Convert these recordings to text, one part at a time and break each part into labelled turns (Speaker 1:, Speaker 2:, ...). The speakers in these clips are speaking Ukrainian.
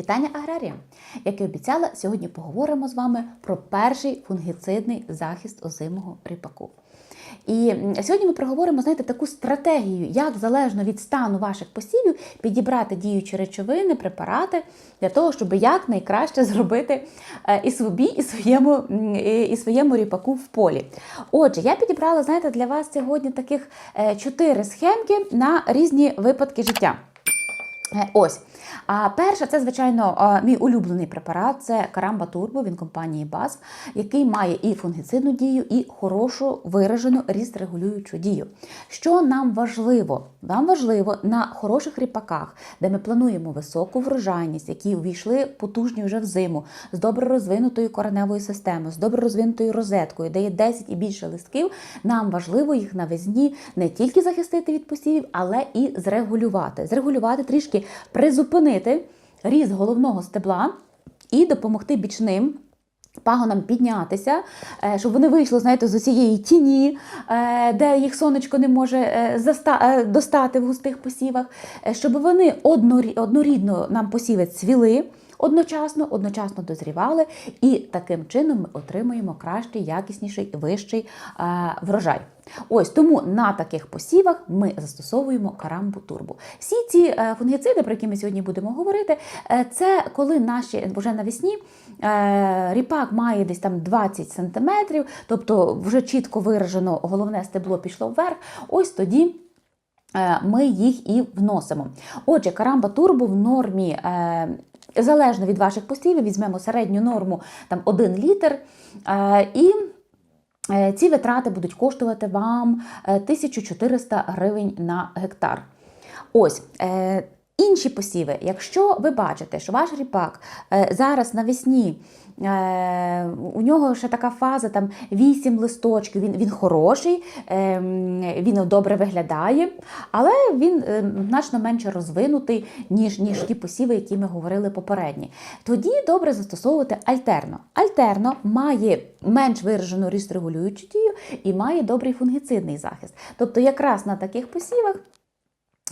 Speaker 1: Вітання аграріям! Як і обіцяла, сьогодні поговоримо з вами про перший фунгіцидний захист озимого ріпаку. І сьогодні ми проговоримо, знаєте, таку стратегію, як залежно від стану ваших посівів підібрати діючі речовини, препарати для того, щоб якнайкраще зробити е, і собі, і своєму, і своєму ріпаку в полі. Отже, я підібрала, знаєте, для вас сьогодні таких е, чотири схемки на різні випадки життя. Е, Ось. А перша, це, звичайно, мій улюблений препарат це Карамба Турбо, він компанії BASF, який має і фунгіцидну дію, і хорошу виражену ріст-регулюючу дію. Що нам важливо? Нам важливо на хороших ріпаках, де ми плануємо високу врожайність, які увійшли потужні вже в зиму, з добре розвинутою кореневою системою, з добре розвинутою розеткою, де є 10 і більше листків. Нам важливо їх навесні не тільки захистити від посівів, але і зрегулювати. Зрегулювати трішки призупинити ріст головного стебла і допомогти бічним. Пагонам піднятися, е, щоб вони вийшли, знаєте, з усієї тіні, е, де їх сонечко не може е, достати в густих посівах, щоб вони однорідно нам посіви цвіли одночасно, одночасно дозрівали, і таким чином ми отримуємо кращий, якісніший, вищий е, врожай. Ось тому на таких посівах ми застосовуємо карамбу турбо. Всі ці е, фунгіциди, про які ми сьогодні будемо говорити, е, це коли наші вже навесні ріпак має десь там 20 см, тобто вже чітко виражено головне стебло пішло вверх. Ось тоді. Ми їх і вносимо. Отже, карамба турбо в нормі, залежно від ваших посівів, візьмемо середню норму там 1 літр. е, І Е, Ці витрати будуть коштувати вам е, 1400 гривень на гектар. Ось. Інші посіви, якщо ви бачите, що ваш ріпак е, зараз навесні, е, у нього ще така фаза, там 8 листочків, він, він хороший, е, він добре виглядає, але він е, значно менше розвинутий, ніж, ніж ті посіви, які ми говорили попередні. Тоді добре застосовувати альтерно. Альтерно має менш виражену ріст-регулюючу дію і має добрий фунгіцидний захист. Тобто, якраз на таких посівах.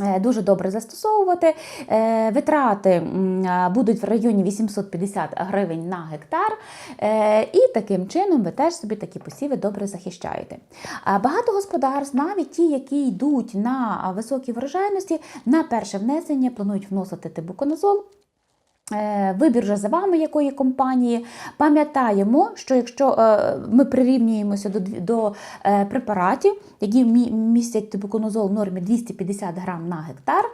Speaker 1: Е, Дуже добре застосовувати. Е, Витрати будуть в районі 850 гривень на гектар. Е, І таким чином ви теж собі такі посіви добре захищаєте. Багато господарств, навіть ті, які йдуть на високі врожайності, на перше внесення планують вносити тибуконазол. Е, Вибір вже за вами, якої компанії. Пам'ятаємо, що якщо е, ми прирівнюємося до, до е, препаратів, які містять тибуконозол в нормі 250 грам на гектар,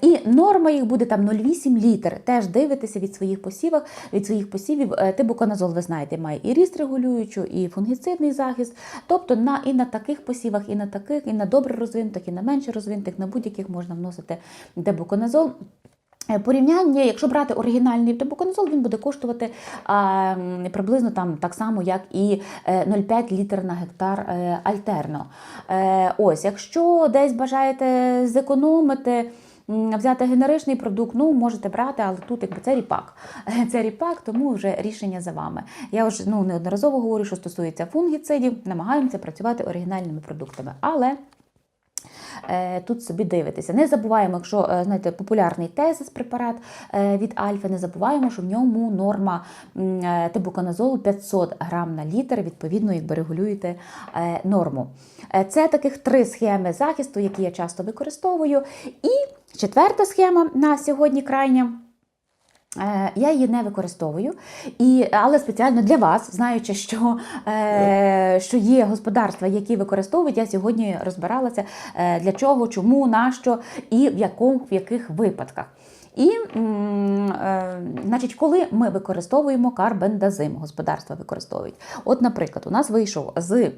Speaker 1: і норма їх буде там 0,8 літр. Теж дивитеся від своїх посівів, від своїх посівів. Тибуконазол, ви знаєте, має і ріст регулюючу, і фунгіцидний захист. Тобто на, і на таких посівах, і на таких, і на добре розвинутих, і на менше розвинутих, на будь-яких можна вносити тибуконазол. Е, Порівняння, якщо брати оригінальний тибуконазол, він буде коштувати а, приблизно там так само, як і е, 0,5 літр на гектар е, альтерно. Е, ось, якщо десь бажаєте зекономити. Взяти генеричний продукт, ну можете брати, але тут якби це ріпак. Е, Це ріпак, тому вже рішення за вами. Я вже ну неодноразово говорю, що стосується фунгіцидів, намагаємося працювати оригінальними продуктами. Але е, тут собі дивитися. Не забуваємо, якщо е, знаєте, популярний тезис препарат е, від Альфа, не забуваємо, що в ньому норма м, е, тибуконазолу 500 грам на літр, відповідно, якби регулюєте е, норму. Е, Це таких три схеми захисту, які я часто використовую. І четверта схема на сьогодні крайня. Е, Я її не використовую, і, але спеціально для вас, знаючи, що, е, що є господарства, які використовують, я сьогодні розбиралася е, для чого, чому, нащо і в, якому, в яких випадках. І, е, значить, коли ми використовуємо карбендазим, господарства використовують. От, наприклад, у нас вийшов з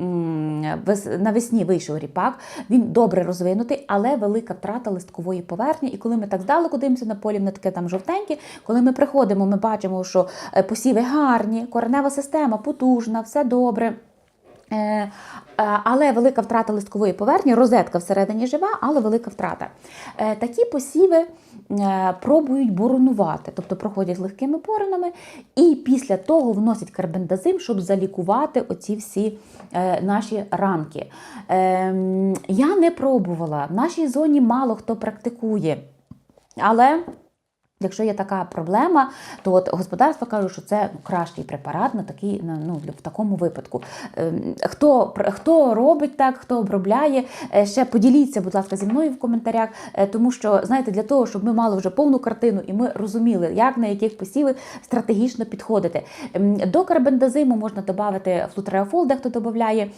Speaker 1: навесні вийшов ріпак, він добре розвинутий, але велика втрата листкової поверхні. І коли ми так здалеку дивимося на полі, воно таке там жовтеньке, коли ми приходимо, ми бачимо, що е, посіви гарні, коренева система потужна, все добре. Е, Але велика втрата листкової поверхні, розетка всередині жива, але велика втрата. Такі посіви пробують боронувати, тобто проходять легкими поринами, і після того вносять карбендазим, щоб залікувати оці всі е, наші ранки. Ем, Я не пробувала. В нашій зоні мало хто практикує. Але Якщо є така проблема, то от господарство кажуть, що це кращий препарат на такий, ну, в такому випадку. Ем, Хто, хто робить так, хто обробляє, е, ще поділіться, будь ласка, зі мною в коментарях, е, тому що, знаєте, для того, щоб ми мали вже повну картину і ми розуміли, як на яких посівах стратегічно підходити. Ем, До карбендазиму можна додати флутреофол, дехто додає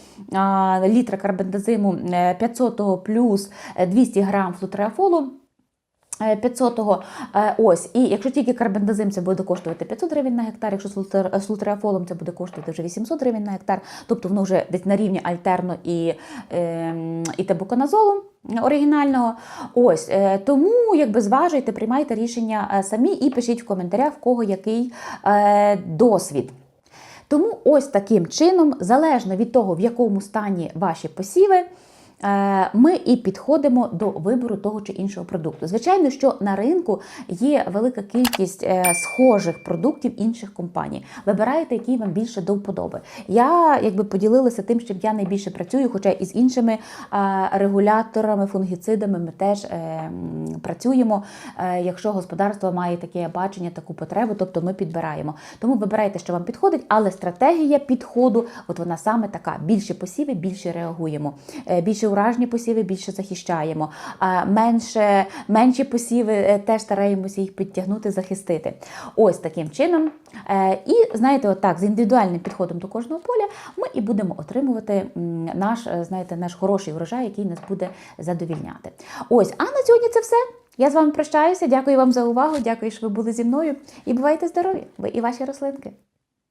Speaker 1: літра карбендазиму е, 500 плюс е, 200 грам флутреофолу. Е, 500-го. Е, Ось, і якщо тільки карбендазим, це буде коштувати 500 гривень на гектар, якщо з флутреофолом це буде коштувати вже 800 гривень на гектар, тобто воно вже десь на рівні альтерно і, е, і тебуконазолу оригінального. Ось, е, тому якби зважуйте, приймайте рішення е, самі і пишіть в коментарях, в кого який е, досвід. Тому ось таким чином, залежно від того, в якому стані ваші посіви, е, ми і підходимо до вибору того чи іншого продукту. Звичайно, що на ринку є велика кількість е, схожих продуктів інших компаній. Вибирайте, який вам більше до вподоби. Я якби поділилася тим, чим я найбільше працюю, хоча і з іншими е, регуляторами, фунгіцидами ми теж е, працюємо. Е, Якщо господарство має таке бачення, таку потребу, тобто ми підбираємо. Тому вибирайте, що вам підходить, але стратегія підходу, от вона саме така: більше посіви, більше реагуємо, Е, більше уражні посіви, більше захищаємо. Менше, менші посіви е, теж стараємося їх підтягнути, захистити. Ось таким чином. Е, І знаєте, отак, з індивідуальним підходом до кожного поля ми і будемо отримувати наш, е, знаєте, наш хороший врожай, який нас буде задовільняти. Ось, а на сьогодні це все. Я з вами прощаюся. Дякую вам за увагу. Дякую, що ви були зі мною. І бувайте здорові! Ви і ваші рослинки.